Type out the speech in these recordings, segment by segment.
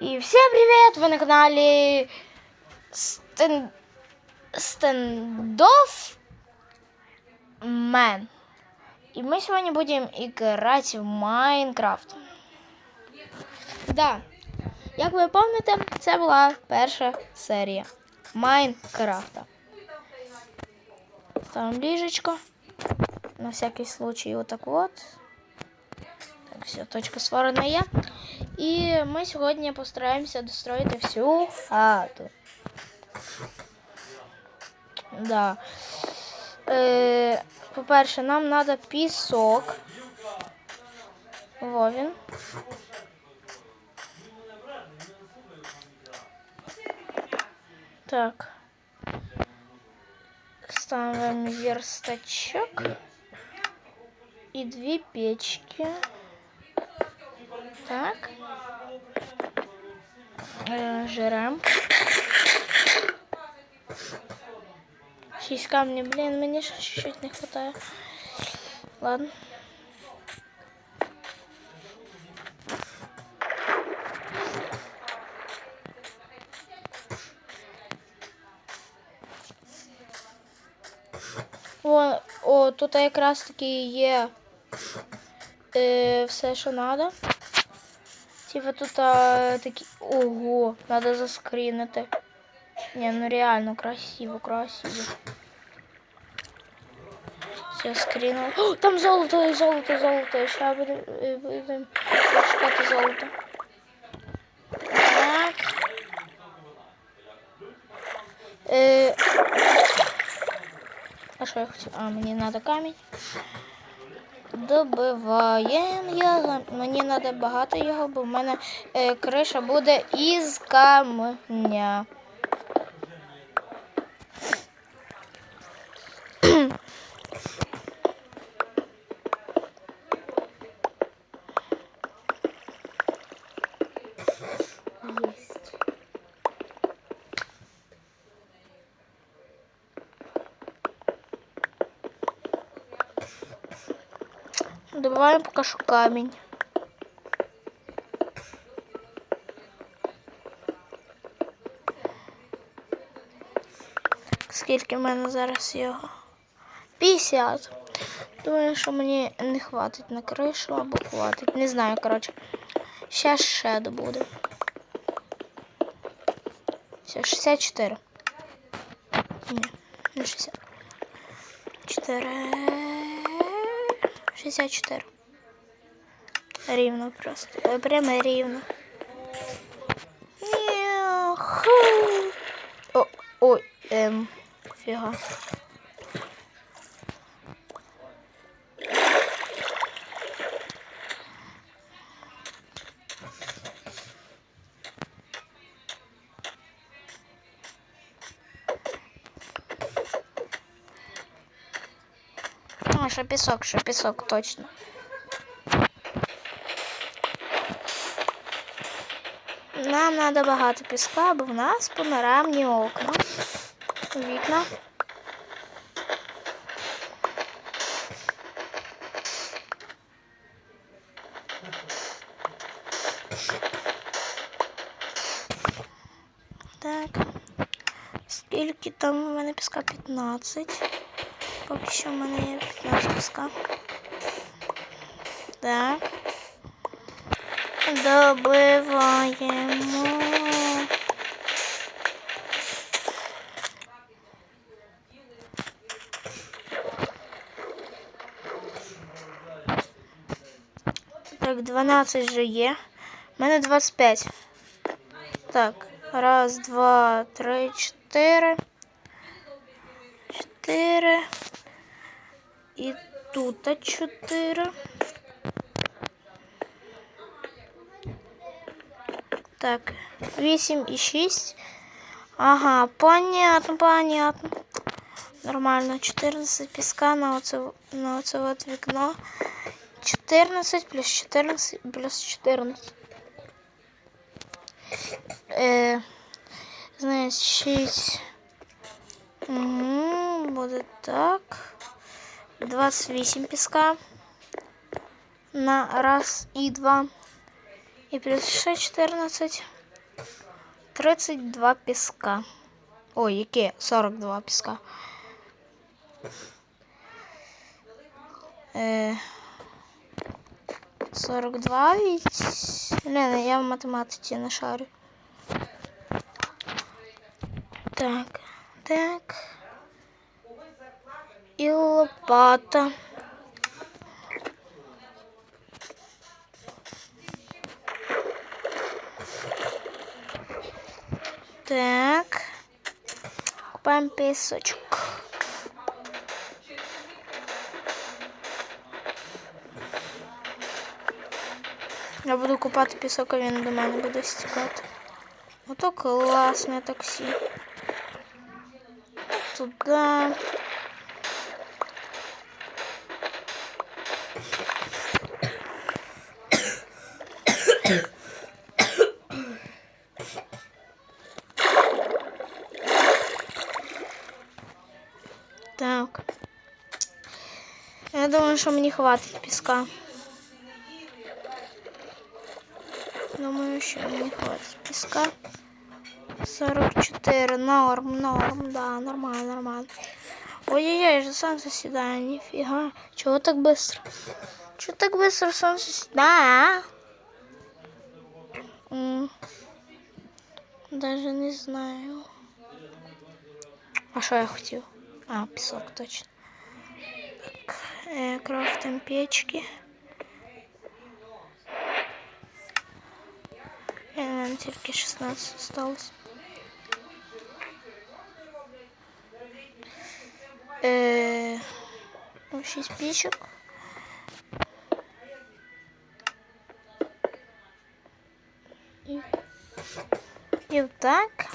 І всім привіт! Ви на каналі Стен... Стендоф Мен. И мы сегодня будем играть в Майнкрафт. Да, як ви пам'ятаєте, це була перша серія Майнкрафта. Ставимо ліжечко. На всякий случай вот так вот. Так, все, точка створена є. І ми сьогодні постараємося достроїти всю хату. Да. Е, по-перше, нам треба пісок. Во він. Так. Ставим верстачок. И две печки. Так. Э, жрем. Шесть камней. Блин, мне чуть-чуть не хватает. Ладно. О, о, тут якраз таки є е, все, що треба. Типа тут а, такі. Ого, треба заскрінити. Не, ну реально красиво, красиво. Все скринул. О, там золото, золото, золото. Сейчас будем, е, будем шукати золото. Так. Е, а що я хотів? А, мені треба камінь. Добиваємо його. Мені треба багато його, бо в мене е, криша буде із камня. Добиваємо поки що камінь. Скільки в мене зараз його? 50. Думаю, що мені не хватить на кришу або хватить. Не знаю, коротше. Щас ще добуде. Все, 64. Ні, не 60. 4. 64. Рівно просто. Е, Прямо рівно. Яху. О, ой, ем, фіга. А, ще пісок, ще пісок, точно. Нам треба багато піска, бо в нас панорамні окна. Вікна. Так. Скільки там у мене піска 15. Поки що в мене є 15 піска. Так. Добиваємо. Так, 12 вже є. У мене 25. Так, раз, два, три, чотири. Чотири. І тут 4. Так, 8 і 6. Ага, понятно, понятно. Нормально. 14 піска на оце, на оце от вікно. 14 плюс 14 плюс 14. Е, значить, 6. Угу, буде так. 28 песка на раз и два. И плюс еще 14. 32 піска. Ой, яке? 42 піска. Е, 42 від... Лена, я в математиці не шарю. Так, так. І лопата. Так. Купаємо пісочок. Я буду купати пісок, а він до мене буде стікати. Ото класне таксі. Туди. що мені хватить піска. Думаю, що мені хватить піска. 44, норм, норм, да, нормально, нормально. Ой-ой-ой, же солнце седает, нифига. Чего так быстро? Чего так быстро солнце седает? М, Даже не знаю. А що я хотів? А, пісок точно. Так, е, крафтим печки. Е, нам тільки 16 осталось. Е, ну, 6 пічок. І, і так.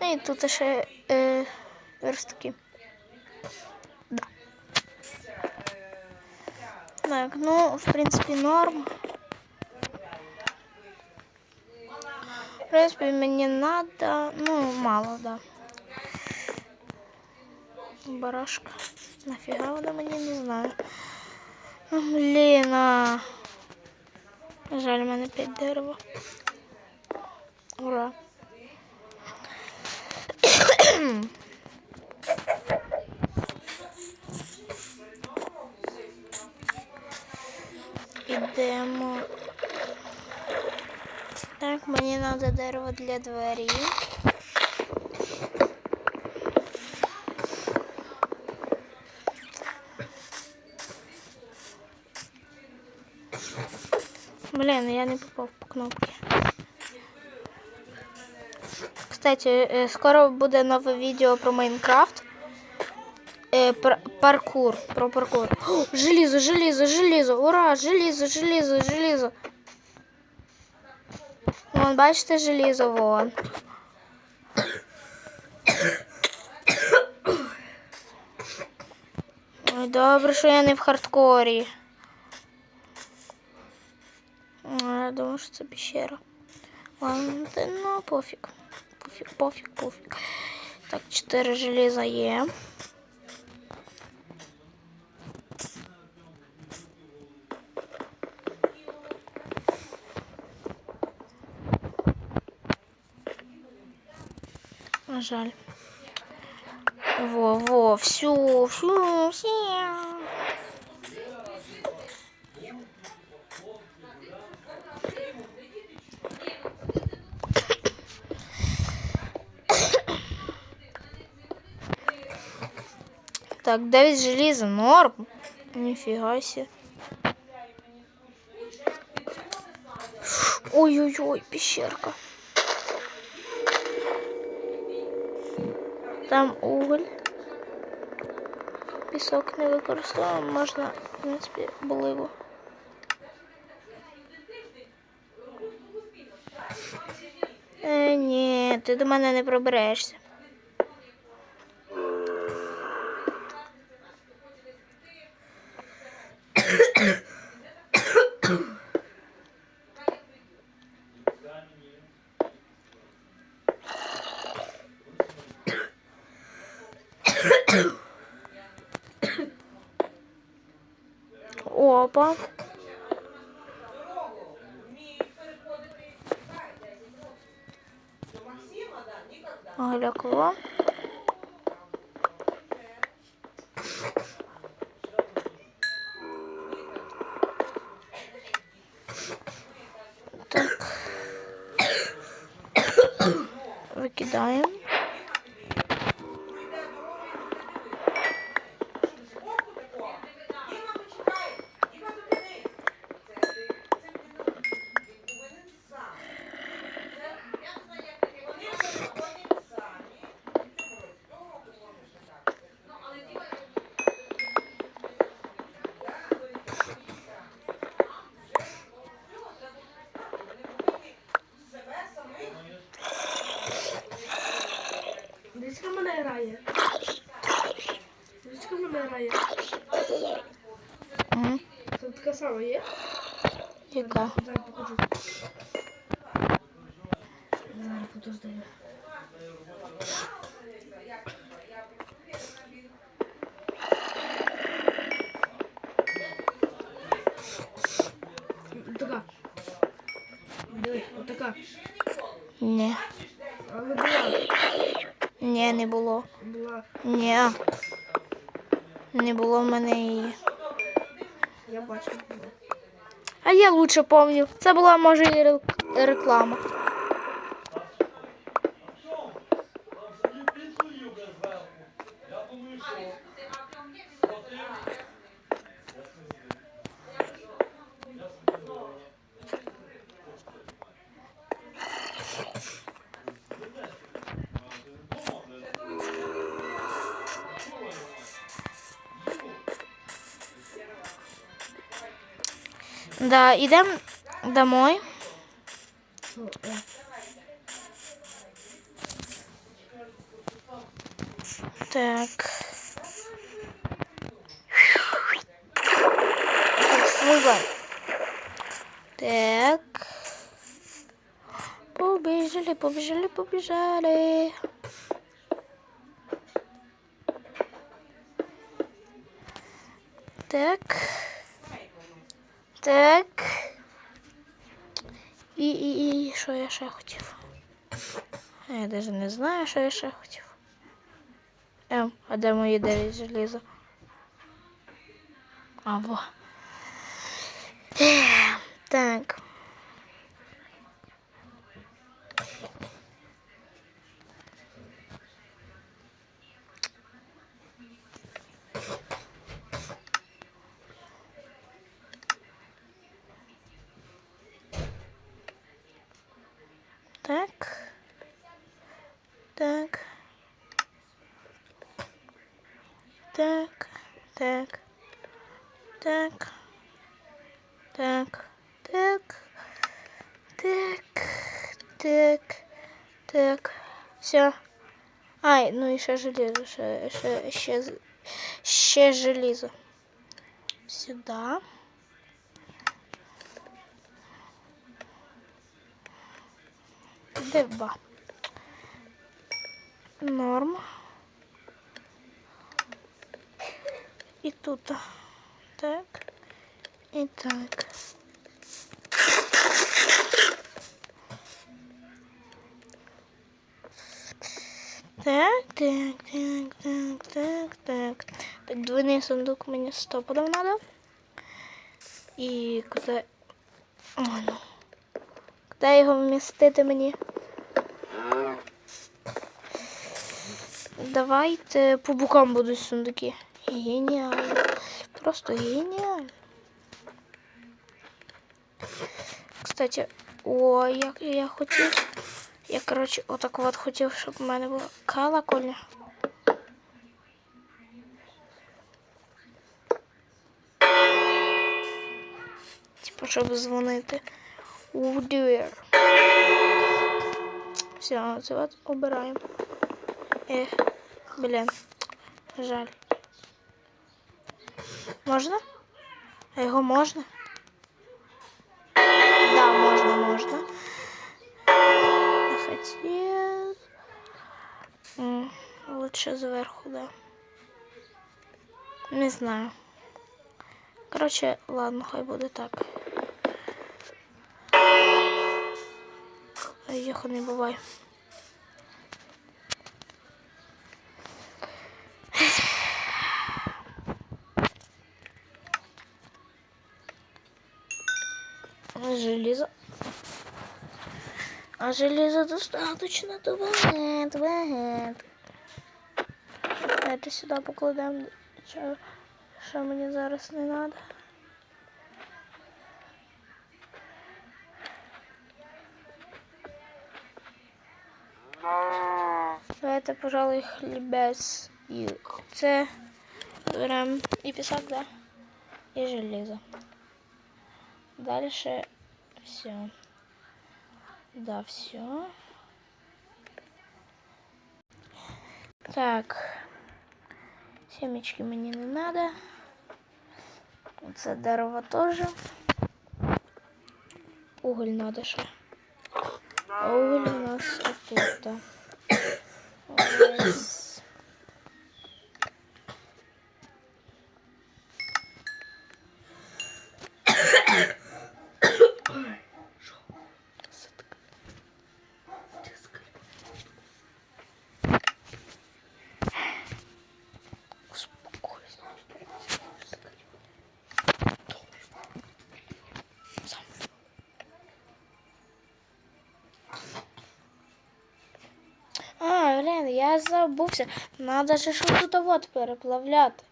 Ну і тут ще е, верстки. Так, ну, в принципі, норм. В принципе, мне надо, ну, мало, да. Барашка. Нафига вона мені не знаю. Ну, Блін, а. Жаль, в мене 5 дерева. Ура. Ідемо. Так, мені треба дерево для двері. Блін, я не попав по кнопці. Кстати, е, скоро буде нове відео про Майнкрафт. Е, пар- паркур. Про паркур. О, желізо, желізо, желізо! Ура! Желізо, желізо, желізо. Вон, бачите, желізо вон. Ой, добре, що я не в хардкорі. А, Я думаю, що це пещера. Ладно, та ну пофіг. Пофіг, пофіг, пофіг. Так, 4 железа є. Жаль. Во, во, всю, всю, всю. Так, 9 железа, норм. Нифига себе. Ой-ой-ой, пещерка. Там уголь. Пісок не використовуємо, можна, в принципі, буливо. Е, ні, ти до мене не проберешся. Опа. Аля кого? Яка? Зараз покажу. Зараз подожди. Така. Дивись, отака. Ні. Але була. Ні, не було. Була. Ні. Не було в мене її. Я бачу. А я лучше помню. Це була, може, і реклама. Да, йдемо домой. Так. Слезай. Так. Побежали, побежали, побежали. Так. Так. І, і, і, що я ще хотів? Я навіть не знаю, що я ще хотів. Ем, а де мої 9 желіза? Або. Ем. Так. Так, так, так, так, так, так, так, так. Все. Ай, ну і ще железо, ще, ще, ще, з- ще железо. Сюда. Деба. Норм. І тут. Так. І так. Так, так, так, так, так, так. Так, двойний сундук мені стопудов надо. І куди. О, ну. Куди його вмістити мені? Давайте по бокам будуть сундуки. Геніально. Просто геніально. Кстати, о, як я хотів. Я, коротше, отак от хотів, щоб в мене була колокольня. Типа, щоб дзвонити у двір. Все, це от обираємо. Ех, блін, жаль. Можна? А його можна? Да, можна, можна. Хотів. Лучше зверху, да. Не знаю. Короче, ладно, хай буде так. Ай, не бувай. А железа достаточно, то багет, багет. Давайте сюди покладемо, що, що мені зараз не треба. Давайте, пожалуй, хлібець і це беремо і пісок, да, і железо. Дальше все. Да, все. Так. Семечки мені не надо. Це дерево теж. Уголь надо ще. А уголь у нас отут. Ось. Забувся. Надо же тут вот переплавляти.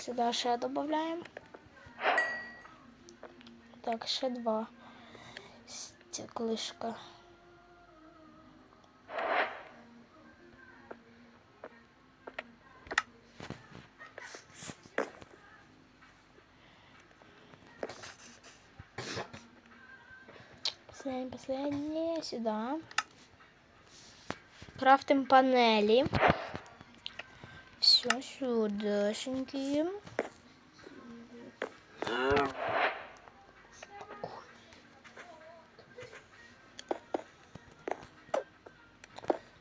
Сюди ще додаємо. Так, ще два стеклишка. Последнее, сюда. Крафтим панели. Все сюдашеньки.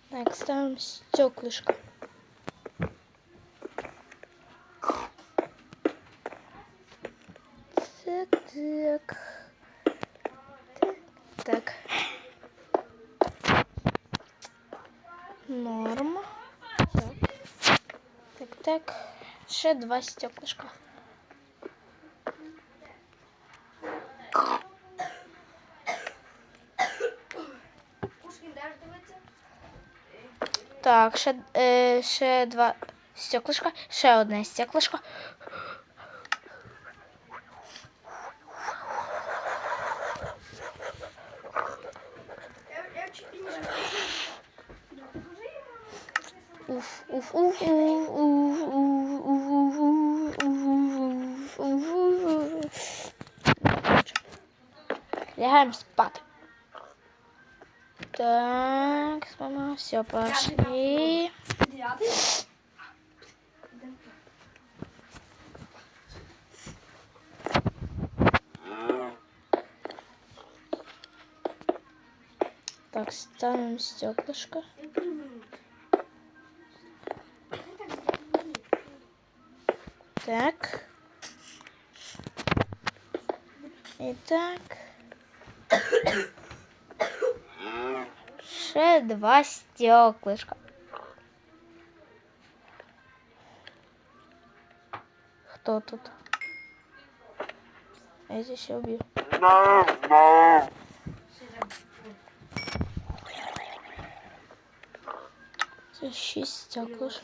Так, ставим стеклышко. Так, так. Так. Норм. Так. Так, так Ще два стеклышка. Пушкін теж дивиться? Так, ще, е, ще два стеклышка. Ще одне стеклышко. Я, я чуть пізніше. Уф, уф, уф, уф, уф, уф, уф, Лягаем спать. Так, мама, все, пошли. Так, ставим стеклышко. Так. І так. Ще два стеклышка. Хто тут? Я здесь ще убью. Це шість стеклышок.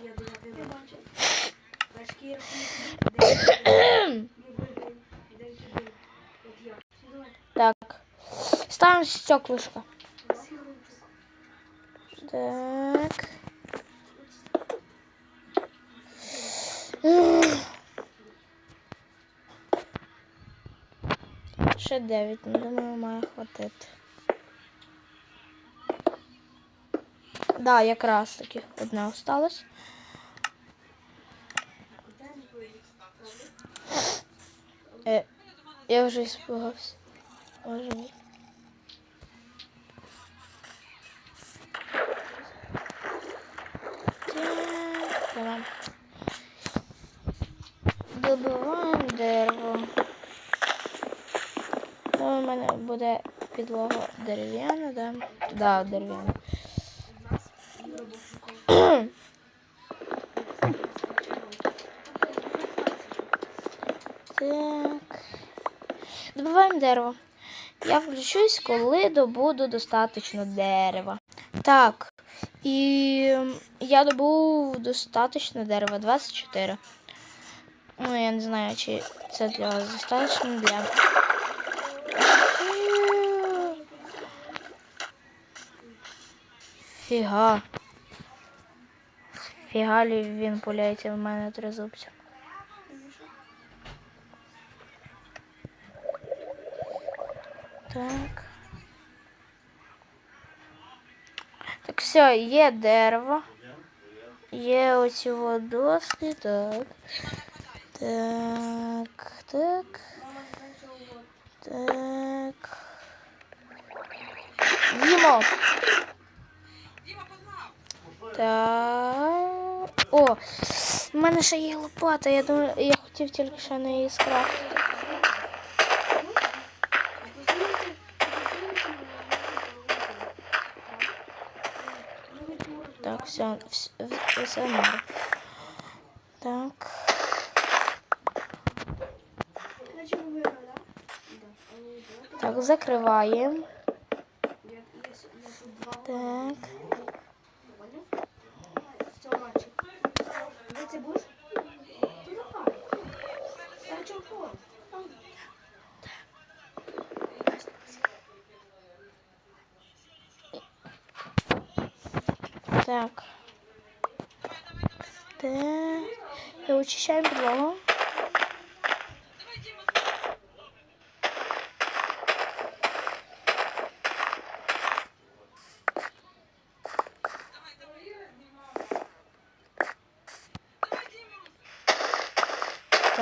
Ставим стеклышко. Так. Ще 9, ну думаю, має хватити. Да, якраз таки одне осталось. Е, я вже іспугався. Боже мій. Так, давай. Добиваємо дерево. Ну, у мене буде підлога дерев'яна, да? Да, дерев'яна. Так. Добуваємо дерево. Я включусь, коли добуду достатньо дерева. Так. І я добув достатньо дерева. 24. Ну, я не знаю, чи це для вас достатньо для. Фіга. Фіга лі він пуляється в мене тризубця. Так. Так, все, є дерево. Є оці доски, так. Так, так, так. Дімо. Так. О, в мене ще є лопата. Я думаю, я хотів тільки ще на її скрафтити. Так, все, все, все норм. Так. Так? Закриваємо. Так.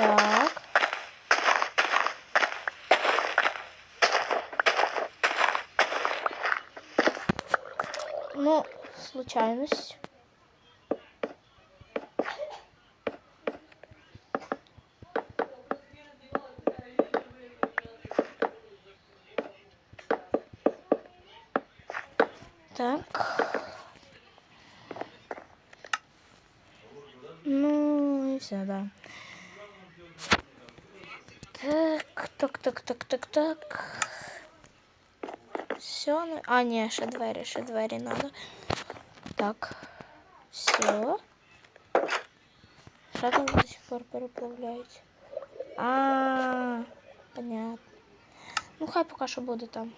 Так. Ну, случайность. Так. Ну и все, да. Так, так, так, так, так, так. Все. А, ні, ще двері, ще двері надо. Так. Все. Що там до сих пор переплавляють? А, понятно. Ну, хай поки що буде там.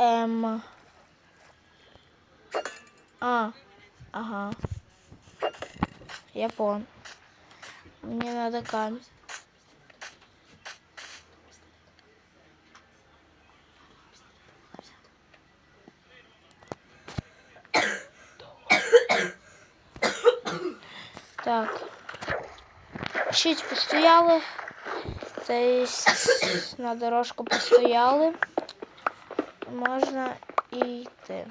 М. А, ага. Я понял. Мне надо камень. Чуть постояли. То на дорожку постояли. Можна і йти.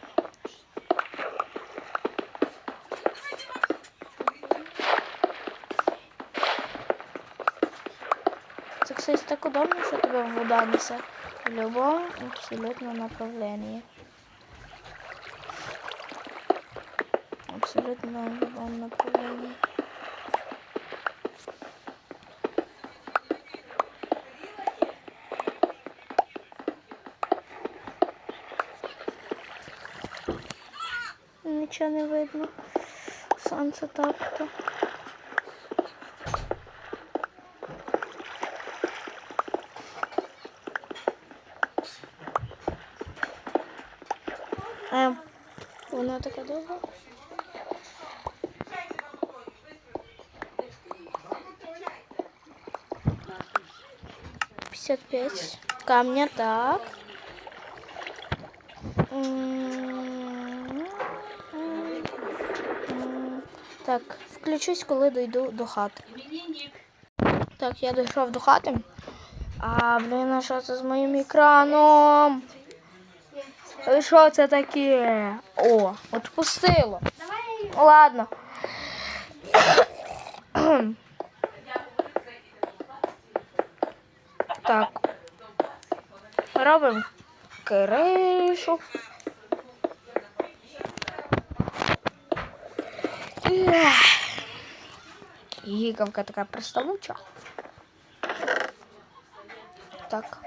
Це, кстати, так удобно, що тебе вода несе в любом абсолютно направлении. Абсолютно в любом направлении. Нічого не видно. Сонце так-то. Е, вона така довга. Пятьдесят пять. Камня, так. М, Так, включусь, коли дойду до хати. Так, я дійшов до хати. А, блін, що це з моїм екраном? І Що це таке? О, отпустило. Ладно. Так. Робимо кришу. Гиковка така приставуча. Так.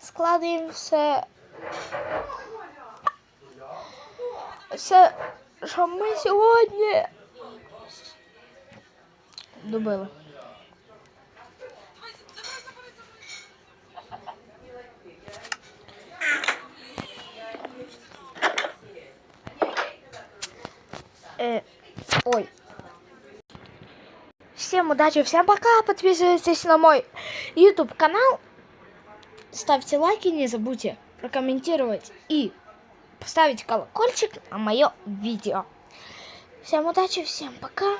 Складуємо все. Все, що ми сьогодні добили. Э, ой. Всем удачи, всем пока. Подписывайтесь на мой YouTube канал. Ставьте лайки, не забудьте прокомментировать и поставить колокольчик на мое видео. Всем удачи, всем пока.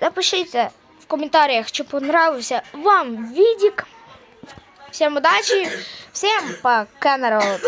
Напишите в комментариях, что понравился вам видик. Всем удачи, всем пока, народ.